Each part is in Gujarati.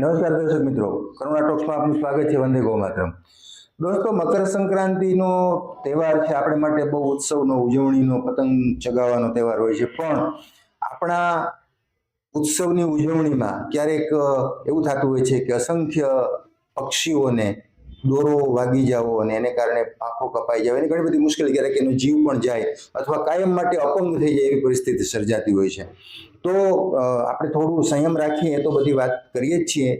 નમસ્કાર દર્શક મિત્રો. કરુણા ટોક્સમાં આપનું સ્વાગત છે વંદે ગો માતરમ દોસ્તો, મકર સંક્રાંતિનો તહેવાર છે. આપણે માટે બહુ ઉત્સવનો, ઉજવણીનો, પતંગ ચગાવવાનો તહેવાર હોય છે. પણ આપણા ઉત્સવની ઉજવણીમાં ક્યારેક એવું થતું હોય છે કે અસંખ્ય પક્ષીઓને દોરો વાગી જાવો અને એને કારણે પાંખો કપાઈ જાય એની ઘણી બધી મુશ્કેલી ક્યારેક એનો જીવ પણ જાય અથવા કાયમ માટે અપંગ થઈ જાય એવી પરિસ્થિતિ સર્જાતી હોય છે. તો આપણે થોડું સંયમ રાખીએ તો બધી વાત કરીએ જ છીએ.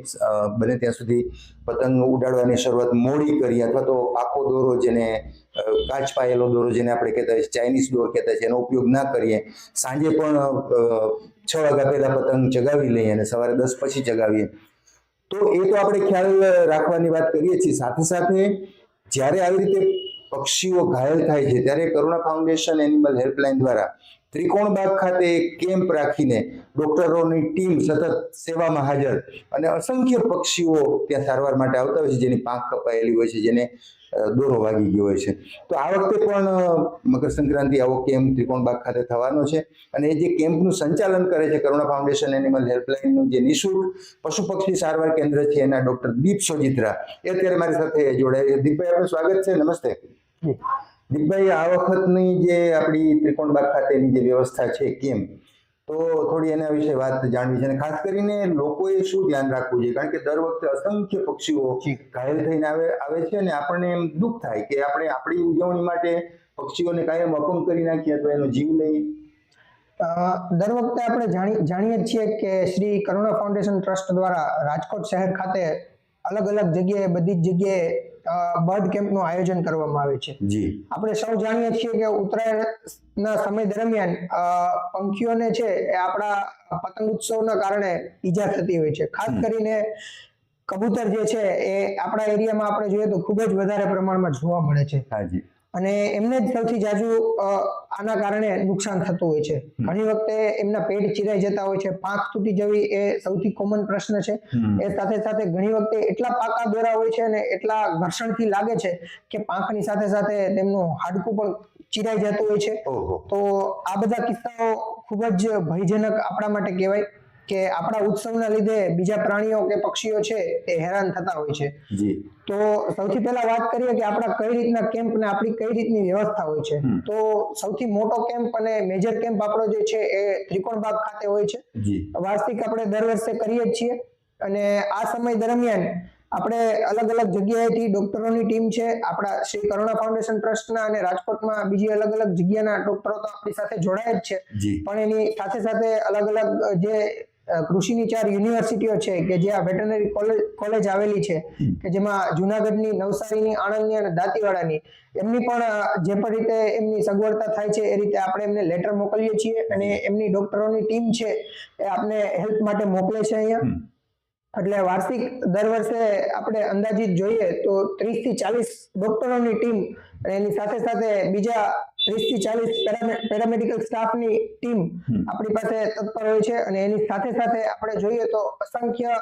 બને ત્યાં સુધી પતંગ ઉડાડવાની શરૂઆત મોડી કરીએ અથવા તો પાકો દોરો જેને કાચ પાયેલો દોરો જેને આપણે કહેતા હોય ચાઇનીઝ દોર કહેતા છે એનો ઉપયોગ ના કરીએ. સાંજે પણ છ વાગ્યા પહેલા પતંગ ચગાવી લઈએ અને સવારે દસ પછી ચગાવીએ. તો એ તો આપણે ખ્યાલ રાખવાની વાત કરીએ છીએ. સાથે સાથે જ્યારે આવી રીતે પક્ષીઓ ઘાયલ થાય છે, ત્યારે કરુણા ફાઉન્ડેશન એનિમલ હેલ્પલાઇન દ્વારા ત્રિકોણબાગ ખાતે એક કેમ્પ રાખીને ડોક્ટરોની ટીમ સતત સેવામાં હાજર અને અસંખ્ય પક્ષીઓ ત્યાં સારવાર માટે આવતા હોય છે જેની પાંખ કપાયેલી હોય છે જેને દોરો વાગી ગયો હોય છે. તો આ વખતે પણ મકરસંક્રાંતિ મકર સંક્રાંતિ આવો કેમ્પ ત્રિકોણબાગ ખાતે થવાનો છે અને એ જે કેમ્પનું સંચાલન કરે છે કરુણા ફાઉન્ડેશન એનિમલ હેલ્પલાઇનનું જે નિઃશુલ્ક પશુ પક્ષી સારવાર કેન્દ્ર છે એના ડોક્ટર દીપ સોજિત્રા. એ અત્યારે મારી સાથે જોડાય છે. દીપભાઈ આપનું સ્વાગત છે. નમસ્તે. દીપભાઈ આ વખતની જે આપણી ત્રિકોણબાગ ખાતેની જે વ્યવસ્થા છે કેમ તો થોડી એના વિશે વાત જાણવી છે અને ખાસ કરીને લોકોએ શું ધ્યાન રાખવું જોઈએ? કારણ કે દર વખતે અસંખ્ય પક્ષીઓ ઘાયલ થઈને આવે આવે છે અને આપણને એમ દુઃખ થાય કે આપણે આપણી ઉજવણી માટે પક્ષીઓને કાયમ અપંગ કરી નાખીએ અથવા એનો જીવ લઈ. દર વખતે આપણે જાણી જાણીએ છીએ કે શ્રી કરુણા ફાઉન્ડેશન ટ્રસ્ટ દ્વારા રાજકોટ શહેર ખાતે અલગ અલગ જગ્યાએ બધી જ જગ્યાએ બર્ડ કેમ્પનું આયોજન કરવામાં આવે છે. જી. આપણે સૌ જાણીએ છીએ કે ઉત્તરાયણના સમય દરમિયાન પંખીઓને છે એ આપણા પતંગ ઉત્સવના કારણે ઈજા થતી હોય છે. ખાસ કરીને કબૂતર જે છે એ આપણા એરિયામાં આપણે જોઈએ તો ખૂબ જ વધારે પ્રમાણમાં જોવા મળે છે. હાજી અને એમને જ સૌથી જાજુ આના કારણે નુકસાન થતું હોય છે. ઘણી વખતે એમના પેટ ચીરાઈ જતા હોય છે. પાંખ તૂટી જવી એ સૌથી કોમન પ્રશ્ન છે. એ સાથે સાથે ઘણી વખતે એટલા પાકા દોરા હોય છે અને એટલા ઘર્ષણથી લાગે છે કે પાંખની સાથે સાથે તેમનું હાડકું પણ ચીરાઈ જતું હોય છે. તો આ બધા કિસ્સાઓ ખૂબ જ ભયજનક આપણા માટે કહેવાય. કે આપણા ઉત્સવના લીધે બીજા પ્રાણીઓ કે પક્ષીઓ છે એ હેરાન થતા હોય છે. તો સૌથી પહેલા વાત કરીએ કે આપણા કઈ રીતના કેમ્પ ને આપણી કઈ રીતની વ્યવસ્થા હોય છે. તો સૌથી મોટો કેમ્પ અને મેજર કેમ્પ આપણો જે છે એ ત્રિકોણબાગ ખાતે હોય છે. વાર્ષિક આપણે દર વર્ષે કરીએ જ છીએ. અને આ સમય દરમિયાન આપણે અલગ અલગ જગ્યાએથી ડોક્ટરોની ટીમ છે. આપણા શ્રી કરુણા ફાઉન્ડેશન ટ્રસ્ટના અને રાજકોટમાં બીજી અલગ અલગ જગ્યાના ડોક્ટરો તો આપણી સાથે જોડાયા જ છે. પણ એની સાથે સાથે અલગ અલગ જે કૃષિની ચાર યુનિવર્સિટીઓ છે કે જ્યાં વેટરનરી કોલેજ કોલેજ આવેલી છે કે જેમાં જુનાગઢની નવસારીની આણંદની અને દાંતીવાડાની. એમની પણ જે પણ રીતે એમની સગવડતા થાય છે એ રીતે આપણે એમને લેટર મોકલીએ છીએ અને એમની ડોક્ટરોની ટીમ છે એ આપને હેલ્પ માટે મોકલે છે અહીંયા. એટલે વાર્ષિક દર વર્ષે આપણે અંદાજિત જોઈએ તો ત્રીસથી ચાલીસ ડોક્ટરોની ટીમ અને એની સાથે સાથે બીજા ત્રીસથી ચાલીસ પેરામેડિકલ સ્ટાફની ટીમ આપણી પાસે તત્પર હોય છે અને એની સાથે સાથે આપણે જોઈએ તો અસંખ્ય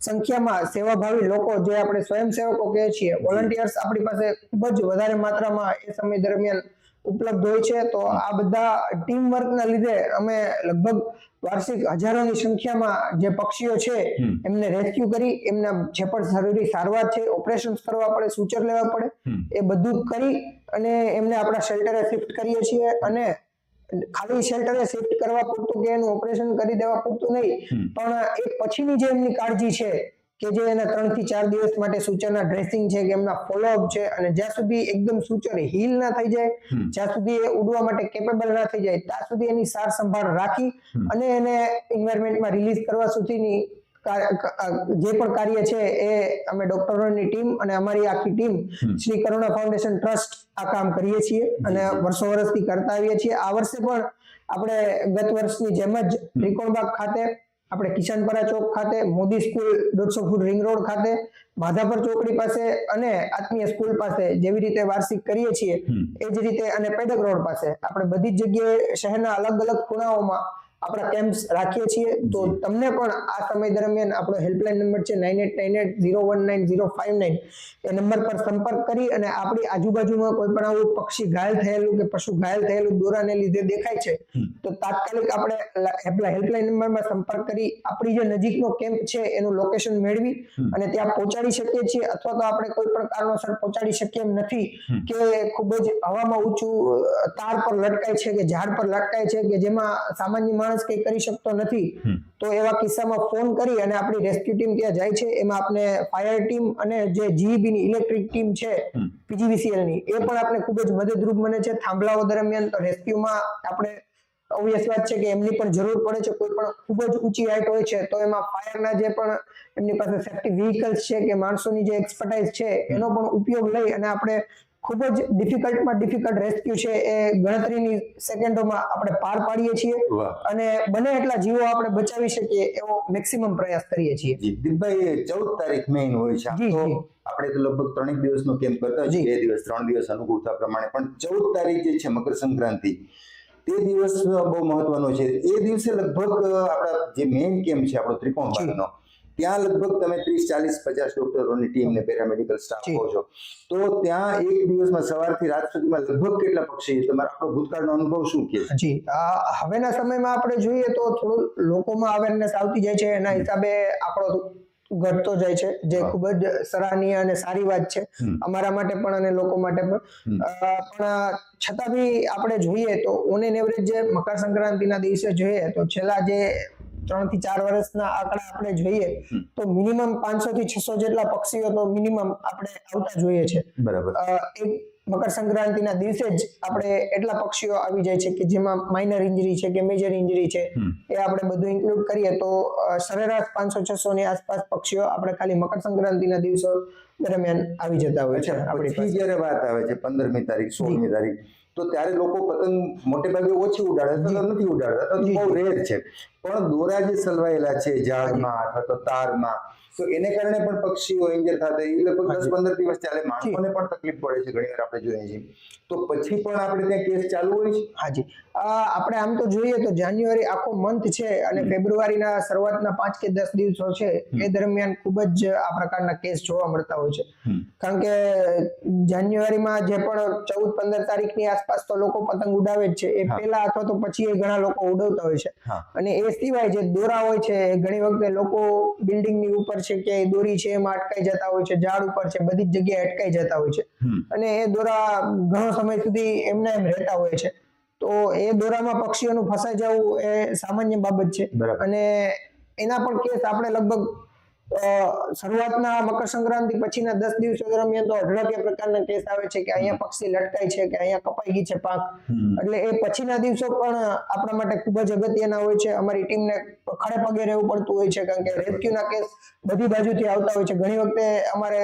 સંખ્યામાં સેવાભાવી લોકો જે આપણે સ્વયંસેવકો કહે છીએ વોલન્ટિયર્સ આપણી પાસે ખૂબ જ વધારે માત્રામાં એ સમય દરમિયાન ઉપલબ્ધ હોય છે તો આ બધા ટીમ વર્કના લીધે અમે લગભગ વાર્ષિક હજારોની સંખ્યામાં જે પક્ષીઓ છે એમને રેસ્ક્યુ કરી એમને જે પણ જરૂરી સારવાર છે ઓપરેશન કરવા પડે સૂચર લેવા પડે એ બધું કરી અને એમને આપણા શેલ્ટરે શિફ્ટ કરીએ છીએ અને ખાલી શેલ્ટરે શિફ્ટ કરવા પૂરતું કે એનું ઓપરેશન કરી દેવા પૂરતું નહીં. પણ એક પછીની જે એમની કાળજી છે કે જે એના ત્રણથી ચાર દિવસ માટે સૂચરના ડ્રેસિંગ છે કે એમના ફોલોઅપ છે અને જ્યાં સુધી એકદમ સૂચર હીલ ના થઈ જાય જ્યાં સુધી એ ઉડવા માટે કેપેબલ ના થઈ જાય ત્યાં સુધી એની સાર સંભાળ રાખી અને એને ઇન્વાયરમેન્ટમાં રિલીઝ કરવા સુધીની જે પણ કાર્ય છે એ અમે ડોક્ટરોની ટીમ અને અમારી આખી team Shri Karuna foundation trust આ કામ કરીએ છીએ અને વર્ષો વર્ષથી કરતા આવીએ છીએ. આ વર્ષે પણ આપણે ગત વર્ષની જેમ જ ત્રિકોણબાગ ખાતે આપણે કિશનપરા ચોક ખાતે મોદી સ્કૂલ દોઢસો ફૂટ રિંગ રોડ ખાતે માધાપર ચોકડી પાસે અને આત્મીય સ્કૂલ પાસે જેવી રીતે વાર્ષિક કરીએ છીએ. એ જ રીતે અને પેડક રોડ પાસે આપણે બધી જ જગ્યાએ શહેરના અલગ અલગ ખૂણાઓમાં આપણા કેમ્પ્સ રાખીએ છીએ તો તમને પણ આ સમય દરમિયાન આપણો હેલ્પલાઇન નંબર છે nine eight nine eight zero one nine zero five nine એ નંબર પર સંપર્ક કરી અને આપણી આજુબાજુમાં કોઈ પણ આવું પક્ષી ઘાયલ થયેલું કે પશુ ઘાયલ થયેલું દોરાને લીધે દેખાય છે તો તાત્કાલિક આપણે આપણા હેલ્પલાઇન નંબરમાં સંપર્ક કરી આપણી જે નજીકનો કેમ્પ છે એનું લોકેશન મેળવી અને ત્યાં પહોંચાડી શકીએ છીએ અથવા તો આપણે કોઈ પણ કારણોસર પહોંચાડી શકીએ એમ નથી કે ખૂબ જ હવામાં ઊંચું તાર પર લટકાય છે કે ઝાડ પર લટકાય છે કે જેમાં સામાન્ય માણસ કંઈ કરી શકતો નથી તો એવા કિસ્સામાં ફોન કરી અને આપણી રેસ્ક્યુ ટીમ ત્યાં જાય છે. એમાં આપણે ફાયર ટીમ અને જે જીઈબી ની ઇલેક્ટ્રિક ટીમ છે પીજીવીસીએલની એ પણ આપણે ખૂબ જ મદદરૂપ બને છે. થાંભલાઓ દરમિયાન રેસ્ક્યુમાં આપણે ઓબ્વિયસ વાત છે કે એમની પણ જરૂર પડે છે. કોઈ પણ ખૂબ જ ઊંચી હાઈટ હોય છે તો એમાં ફાયરના જે પણ એમની પાસે સેફ્ટી વ્હીકલ્સ છે કે માણસોની જે એક્સપર્ટાઇઝ છે એનો પણ ઉપયોગ લઈ અને આપણે ખૂબ જ ડિફિકલ્ટમાં ડિફિકલ્ટ રેસ્ક્યુ છે એ ગણતરીની સેકન્ડોમાં આપણે પાર પાડીએ છીએ. અને બને એટલા જીવો આપણે બચાવી શકીએ એવો મેક્સિમમ પ્રયાસ કરીએ છીએ. જી દીપભાઈ ચૌદ તારીખ મેઇન હોય છે. આપણે તો લગભગ ત્રણેક દિવસનો કેમ્પ કરતા જી. બે દિવસ ત્રણ દિવસ અનુકૂળતા પ્રમાણે. પણ ચૌદ તારીખ જે છે મકર સંક્રાંતિ તે દિવસ બહુ મહત્વનો છે. એ દિવસે લગભગ આપણા જે મેઇન કેમ્પ છે આપણો ત્રિકોણ જી. ત્યાં લગભગ તમે ત્રીસ ચાલીસ પચાસ ડોક્ટરોની ટીમ ને પેરામેડિકલ સ્ટાફ જી. હો છો. તો ત્યાં એક દિવસમાં સવારથી રાત સુધીમાં લગભગ કેટલા પક્ષી તમારા આપણો ભૂતકાળનો અનુભવ શું કે જી. હવેના સમયમાં આપણે જોઈએ તો થોડું લોકોમાં અવેરનેસ આવતી જાય છે. એના હિસાબે આપણો ઘટતો જાય છે જે ખૂબ જ સરાહનીય અને સારી વાત છે. અમારા માટે પણ અને લોકો માટે પણ. પણ છતાં બી આપણે જોઈએ તો ઓન એન એવરેજ જે મકર સંક્રાંતિના દિવસે જોઈએ તો છેલ્લા જે ત્રણથી ચાર વર્ષના આંકડા આપણે જોઈએ તો મિનિમમ પાંચસો થી છસો જેટલા પક્ષીઓ તો મિનિમમ આપણે આવતા જોઈએ છે. બરાબર. એક મકર સંક્રાંતિના દિવસે જ આપણે એટલા પક્ષીઓ આવી જાય છે કે જેમાં માઇનર ઇન્જરી છે કે મેજર ઇન્જરી છે એ આપણે બધું ઇન્ક્લુડ કરીએ તો સરેરાશ પાંચસો છસો ની આસપાસ પક્ષીઓ આપણે ખાલી મકર સંક્રાંતિના દિવસો દરમિયાન આવી જતા હોય છે આપણી જયારે વાત આવે છે પંદરમી તારીખ સોળમી તારીખ તો ત્યારે લોકો પતંગ મોટે ભાગે ઓછી ઉડાડે તો નથી ઉડાડતા તો બહુ રેર છે. પણ દોરા જે સલવાયેલા છે ઝાડમાં અથવા તો તારમાં તો એને કારણે પણ પક્ષીઓ ઇન્જર થતા એ લગભગ દસ પંદર દિવસ ચાલે. માણસોને પણ તકલીફ પડે છે ઘણી વાર આપણે જોઈએ છીએ. તો પછી પણ આપણે ત્યાં કેસ ચાલુ હોય છે? હાજી આપણે આમ તો જોઈએ તો જાન્યુઆરી આખો મંથ છે અને ફેબ્રુઆરીના શરૂઆતના પાંચ કે દસ દિવસો છે એ દરમિયાન ખૂબ જ આ પ્રકારના કેસ જોવા મળતા હોય છે. કારણ કે જાન્યુઆરીમાં જે પણ ચૌદ પંદર તારીખની આસપાસ તો લોકો પતંગ ઉડાવે જ છે. એ પહેલા અથવા તો પછી એ ઘણા લોકો ઉડાવતા હોય છે. અને એ સિવાય જે દોરા હોય છે એ ઘણી વખતે લોકો બિલ્ડિંગની ઉપર છે કે દોરી છે એમાં અટકાઈ જતા હોય છે ઝાડ ઉપર છે બધી જ જગ્યાએ અટકાઈ જતા હોય છે. અને એ દોરા ઘણો સમય સુધી એમને એમ રહેતા હોય છે. તો એ દોરામાં પક્ષીઓનું ફસાઈ જવું એ સામાન્ય બાબત છે. અને એના પણ કેસ આપણે લગભગ શરૂઆતના મકર સંક્રાંતિ પછીના દસ દિવસો દરમિયાન તો અઢળક પ્રકારના કેસ આવે છે કે અહીંયા પક્ષી લટકાય છે કે અહીંયા કપાઈ ગઈ છે પાક એટલે એ પછીના દિવસો પણ આપણા માટે ખૂબ જ અગત્યના હોય છે. અમારી ટીમને ખડે પગે રહેવું પડતું હોય છે કારણ કે રેસ્ક્યુના કેસ બધી બાજુથી આવતા હોય છે. ઘણી વખતે અમારે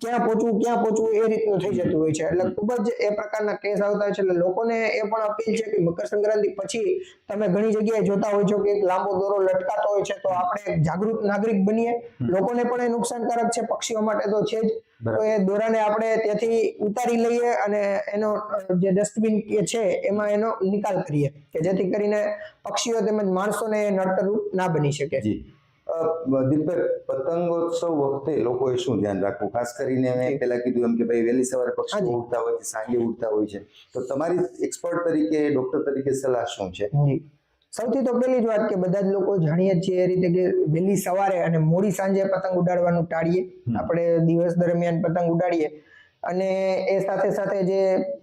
ક્યાં પહોંચવું ક્યાં પહોંચવું એ રીતનું થઈ જતું હોય છે. એટલે ખૂબ જ એ પ્રકારના કેસ આવતા હોય છે. એટલે લોકોને એ પણ અપીલ છે કે મકર સંક્રાંતિ પછી તમે ઘણી જગ્યાએ જોતા હોય છો કે એક લાંબો દોરો લટકાતો હોય છે. તો આપણે એક જાગૃત નાગરિક બનીએ. લોકોને પણ એ નુકસાનકારક છે. પક્ષીઓ માટે તો છે જ. તો એ દોરાને આપણે ત્યાંથી ઉતારી લઈએ અને એનો જે ડસ્ટબિન કે છે એમાં એનો નિકાલ કરીએ કે જેથી કરીને પક્ષીઓ તેમજ માણસોને નડતરરૂપ ના બની શકે. જી. દીપભાઈ પતંગોત્સવ વખતે લોકોએ શું ધ્યાન રાખવું? ખાસ કરીને મેં પેલા કીધું એમ કે ભાઈ વહેલી સવારે પક્ષીઓ. ઉડતા હોય છે સાંજે ઉડતા હોય છે. તો તમારી એક્સપર્ટ તરીકે ડોક્ટર તરીકે સલાહ શું છે? સૌથી તો પહેલી જ વાત કે બધા જ લોકો જાણીએ છીએ એ રીતે કે વહેલી સવારે અને મોડી સાંજે પતંગ ઉડાડવાનું ટાળીએ. આપણે દિવસ દરમિયાન પતંગ ઉડાડીએ. અને એ સાથે સાથે જે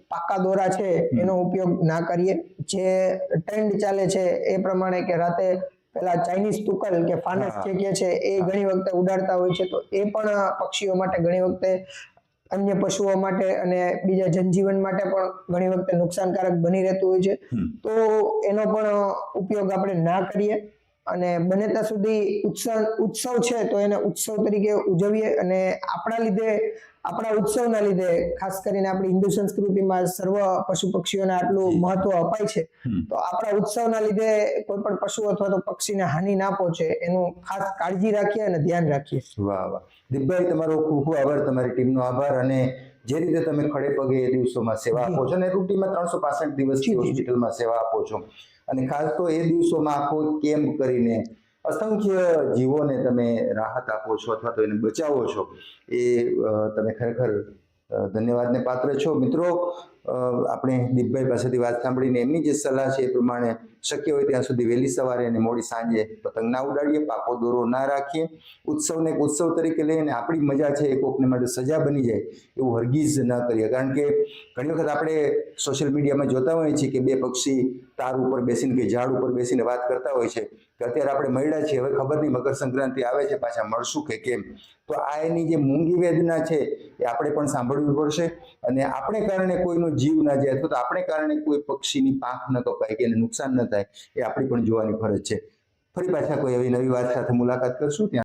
પાકા દોરા છે એનો ઉપયોગ ના કરીએ. જે ટ્રેન્ડ ચાલે છે એ પ્રમાણે કે રાતે પેલા ચાઇનીઝ તુકલ કે ફાનસ. જે કે છે એ ઘણી વખતે ઉડાડતા હોય છે. તો એ પણ પક્ષીઓ માટે ઘણી વખતે અન્ય પશુઓ માટે અને બીજા જનજીવન માટે પણ ઘણી વખતે નુકસાનકારક બની રહેતું હોય છે. તો એનો પણ ઉપયોગ આપણે ના કરીએ અને બને ત્યાં સુધી ઉત્સવ ઉત્સવ છે તો એને ઉત્સવ તરીકે ઉજવીએ અને આપણા લીધે આપણા ઉત્સવના લીધે ખાસ કરીને આપણી હિન્દુ સંસ્કૃતિમાં સર્વ પશુ પક્ષીઓને આટલું મહત્વ અપાય છે. તો આપણા ઉત્સવના લીધે કોઈ પણ પશુ અથવા તો પક્ષીને હાનિ ના પહોંચે એનું ખાસ કાળજી રાખીએ અને ધ્યાન રાખીએ. વાહ વાહ. દીપભાઈ તમારો ખૂબ ખૂબ આભાર તમારી ટીમનો આભાર અને જે રીતે તમે ખડે પગે એ દિવસોમાં સેવા આપો છો અને રૂટીનમાં ત્રણસો પાસઠ દિવસથી. હોસ્પિટલમાં સેવા આપો છો. અને ખાસ તો એ દિવસોમાં આખો કેમ્પ કરીને અસંખ્ય જીવોને તમે રાહત આપો છો અથવા તો એને બચાવો છો, એ તમે ખરેખર ધન્યવાદને પાત્ર છો. મિત્રો આપણે દીપભાઈ પાસેથી વાત સાંભળીને એમની જે સલાહ છે એ પ્રમાણે શક્ય હોય ત્યાં સુધી વહેલી સવારે અને મોડી સાંજે પતંગ ના ઉડાડીએ, પાકો દોરો ના રાખીએ. ઉત્સવને એક ઉત્સવ તરીકે લઈને આપણી મજા છે એ કોકને માટે સજા બની જાય એવું હરગીઝ ન કરીએ. કારણ કે ઘણી વખત આપણે સોશિયલ મીડિયામાં જોતા હોઈએ છીએ કે બે પક્ષી તાર ઉપર બેસીને કે ઝાડ ઉપર બેસીને વાત કરતા હોય છે કે અત્યારે આપણે મળ્યા છીએ, હવે ખબર નહીં મકર સંક્રાંતિ આવે છે, પાછા મળશું કે કેમ? તો આ એની જે મૂંગી વેદના છે એ આપણે પણ સાંભળવી પડશે અને આપણે કારણે કોઈનો જીવ ના જાય અથવા તો આપણે કારણે કોઈ પક્ષીની પાંખ ન કપાય કે એને નુકસાન ન થાય એ આપણી પણ જોવાની ફરજ છે. ફરી પાછા કોઈ એવી નવી વાત સાથે મુલાકાત કરશું. ત્યાં